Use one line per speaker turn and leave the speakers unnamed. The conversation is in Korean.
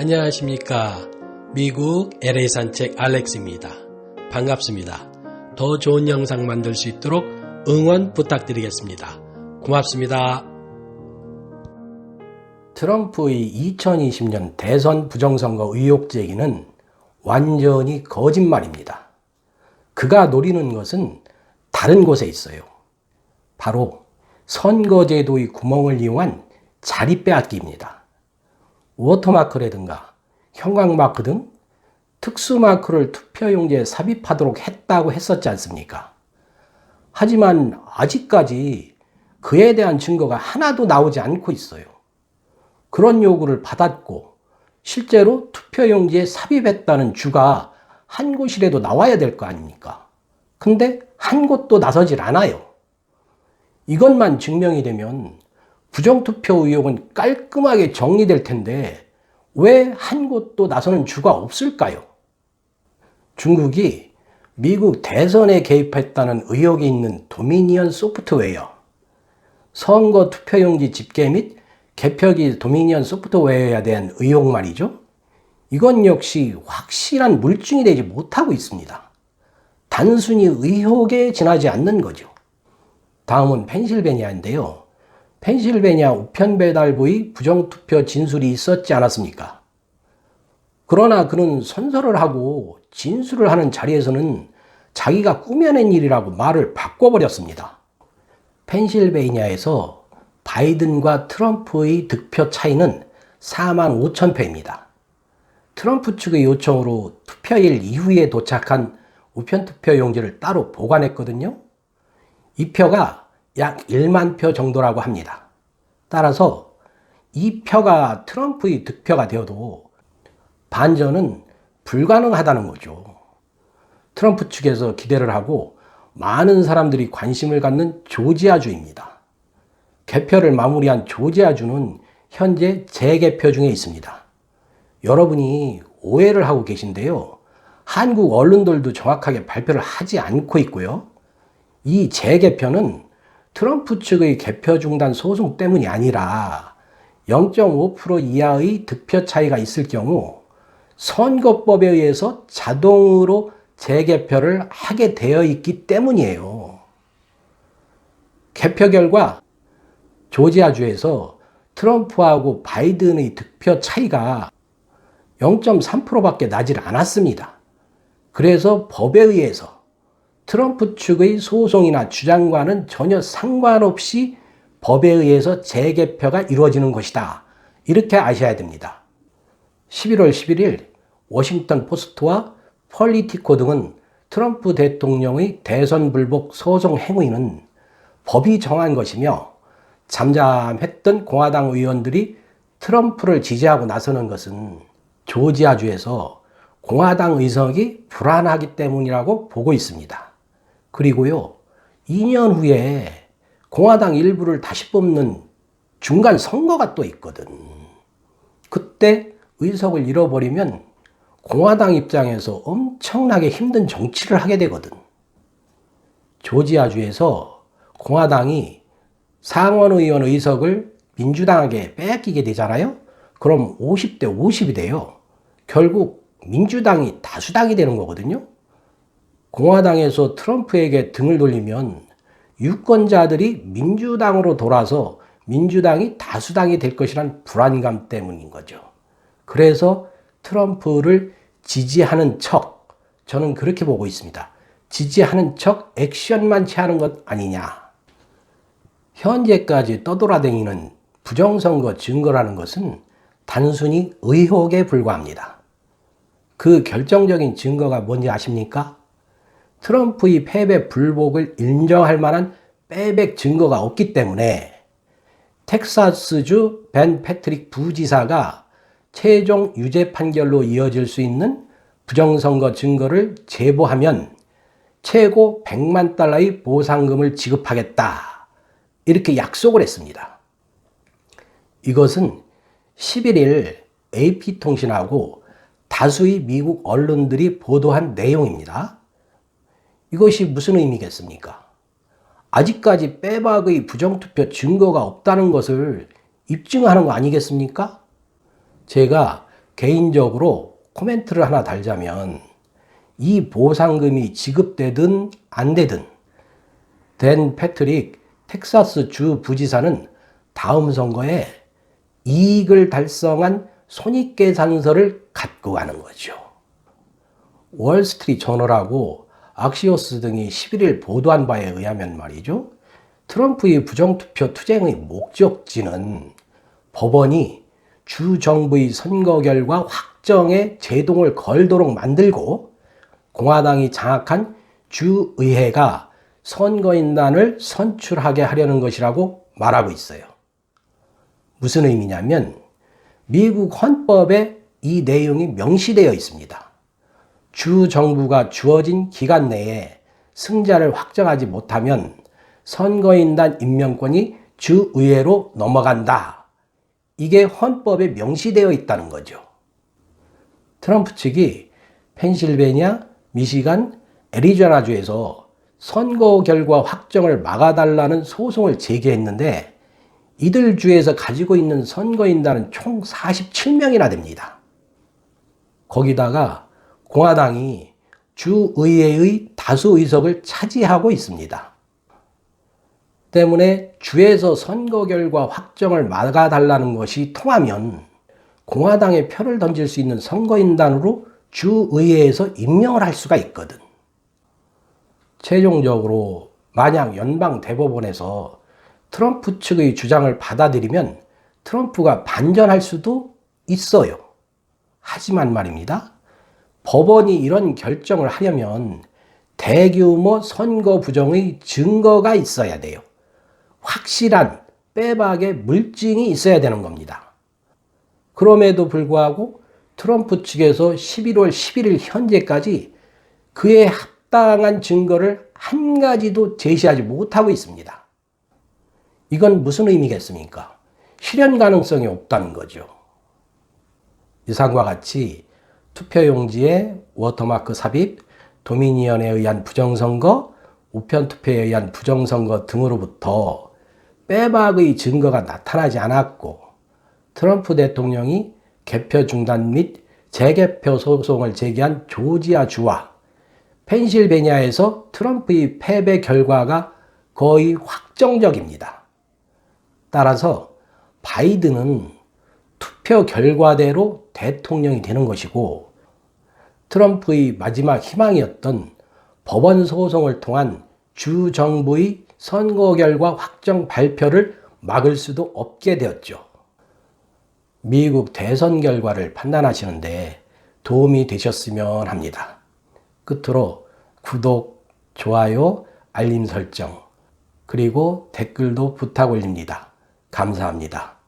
안녕하십니까. 미국 LA 산책 알렉스입니다. 반갑습니다. 더 좋은 영상 만들 수 있도록 응원 부탁드리겠습니다. 고맙습니다. 트럼프의 2020년 대선 부정선거 의혹 제기는 완전히 거짓말입니다. 그가 노리는 것은 다른 곳에 있어요. 바로 선거제도의 구멍을 이용한 자리 빼앗기입니다. 워터마크라든가 형광마크 등 특수마크를 투표용지에 삽입하도록 했다고 했었지 않습니까? 하지만 아직까지 그에 대한 증거가 하나도 나오지 않고 있어요. 그런 요구를 받았고 실제로 투표용지에 삽입했다는 주가 한 곳이라도 나와야 될 거 아닙니까? 근데 한 곳도 나서질 않아요. 이것만 증명이 되면 부정투표 의혹은 깔끔하게 정리될 텐데 왜 한 곳도 나서는 주가 없을까요? 중국이 미국 대선에 개입했다는 의혹이 있는 도미니언 소프트웨어, 선거 투표용지 집계 및 개표기 도미니언 소프트웨어에 대한 의혹 말이죠. 이건 역시 확실한 물증이 되지 못하고 있습니다. 단순히 의혹에 지나지 않는 거죠. 다음은 펜실베니아인데요. 펜실베니아 우편 배달부의 부정투표 진술이 있었지 않았습니까? 그러나 그는 선서를 하고 진술을 하는 자리에서는 자기가 꾸며낸 일이라고 말을 바꿔버렸습니다. 펜실베니아에서 바이든과 트럼프의 득표 차이는 4만 5천 표입니다. 트럼프 측의 요청으로 투표일 이후에 도착한 우편 투표 용지를 따로 보관했거든요. 이 표가 약 1만 표 정도라고 합니다. 따라서 이 표가 트럼프의 득표가 되어도 반전은 불가능하다는 거죠. 트럼프 측에서 기대를 하고 많은 사람들이 관심을 갖는 조지아주입니다. 개표를 마무리한 조지아주는 현재 재개표 중에 있습니다. 여러분이 오해를 하고 계신데요. 한국 언론들도 정확하게 발표를 하지 않고 있고요. 이 재개표는 트럼프 측의 개표 중단 소송 때문이 아니라 0.5% 이하의 득표 차이가 있을 경우 선거법에 의해서 자동으로 재개표를 하게 되어 있기 때문이에요. 개표 결과 조지아주에서 트럼프하고 바이든의 득표 차이가 0.3%밖에 나질 않았습니다. 그래서 법에 의해서 트럼프 측의 소송이나 주장과는 전혀 상관없이 법에 의해서 재개표가 이루어지는 것이다. 이렇게 아셔야 됩니다. 11월 11일 워싱턴 포스트와 폴리티코 등은 트럼프 대통령의 대선 불복 소송 행위는 법이 정한 것이며 잠잠했던 공화당 의원들이 트럼프를 지지하고 나서는 것은 조지아주에서 공화당 의석이 불안하기 때문이라고 보고 있습니다. 그리고요, 2년 후에 공화당 일부를 다시 뽑는 중간 선거가 또 있거든. 그때 의석을 잃어버리면 공화당 입장에서 엄청나게 힘든 정치를 하게 되거든. 조지아주에서 공화당이 상원 의원 의석을 민주당에게 빼앗기게 되잖아요? 그럼 50대 50이 돼요. 결국 민주당이 다수당이 되는 거거든요. 공화당에서 트럼프에게 등을 돌리면 유권자들이 민주당으로 돌아서 민주당이 다수당이 될 것이란 불안감 때문인 거죠. 그래서 트럼프를 지지하는 척, 저는 그렇게 보고 있습니다. 지지하는 척 액션만 취하는 것 아니냐. 현재까지 떠돌아다니는 부정선거 증거라는 것은 단순히 의혹에 불과합니다. 그 결정적인 증거가 뭔지 아십니까? 트럼프의 패배 불복을 인정할 만한 빼백 증거가 없기 때문에 텍사스주 벤 패트릭 부지사가 최종 유죄 판결로 이어질 수 있는 부정선거 증거를 제보하면 최고 100만 달러의 보상금을 지급하겠다. 이렇게 약속을 했습니다. 이것은 11일 AP통신하고 다수의 미국 언론들이 보도한 내용입니다. 이것이 무슨 의미겠습니까? 아직까지 빼박의 부정투표 증거가 없다는 것을 입증하는 거 아니겠습니까? 제가 개인적으로 코멘트를 하나 달자면 이 보상금이 지급되든 안 되든 댄 패트릭 텍사스 주 부지사는 다음 선거에 이익을 달성한 손익계산서를 갖고 가는 거죠. 월스트리트 저널하고 악시오스 등이 11일 보도한 바에 의하면 말이죠. 트럼프의 부정투표 투쟁의 목적지는 법원이 주 정부의 선거 결과 확정에 제동을 걸도록 만들고 공화당이 장악한 주의회가 선거인단을 선출하게 하려는 것이라고 말하고 있어요. 무슨 의미냐면 미국 헌법에 이 내용이 명시되어 있습니다. 주 정부가 주어진 기간 내에 승자를 확정하지 못하면 선거인단 임명권이 주의회로 넘어간다. 이게 헌법에 명시되어 있다는 거죠. 트럼프 측이 펜실베니아, 미시간, 애리조나주에서 선거 결과 확정을 막아달라는 소송을 제기했는데 이들 주에서 가지고 있는 선거인단은 총 47명이나 됩니다. 거기다가 공화당이 주의회의 다수 의석을 차지하고 있습니다. 때문에 주에서 선거 결과 확정을 막아달라는 것이 통하면 공화당에 표를 던질 수 있는 선거인단으로 주의회에서 임명을 할 수가 있거든. 최종적으로 만약 연방 대법원에서 트럼프 측의 주장을 받아들이면 트럼프가 반전할 수도 있어요. 하지만 말입니다. 법원이 이런 결정을 하려면 대규모 선거 부정의 증거가 있어야 돼요. 확실한 빼박의 물증이 있어야 되는 겁니다. 그럼에도 불구하고 트럼프 측에서 11월 11일 현재까지 그에 합당한 증거를 한 가지도 제시하지 못하고 있습니다. 이건 무슨 의미겠습니까? 실현 가능성이 없다는 거죠. 이상과 같이 투표용지에 워터마크 삽입, 도미니언에 의한 부정선거, 우편 투표에 의한 부정선거 등으로부터 빼박의 증거가 나타나지 않았고 트럼프 대통령이 개표 중단 및 재개표 소송을 제기한 조지아 주와 펜실베니아에서 트럼프의 패배 결과가 거의 확정적입니다. 따라서 바이든은 투표 결과대로 대통령이 되는 것이고 트럼프의 마지막 희망이었던 법원 소송을 통한 주 정부의 선거 결과 확정 발표를 막을 수도 없게 되었죠. 미국 대선 결과를 판단하시는데 도움이 되셨으면 합니다. 끝으로 구독, 좋아요, 알림 설정, 그리고 댓글도 부탁 올립니다. 감사합니다.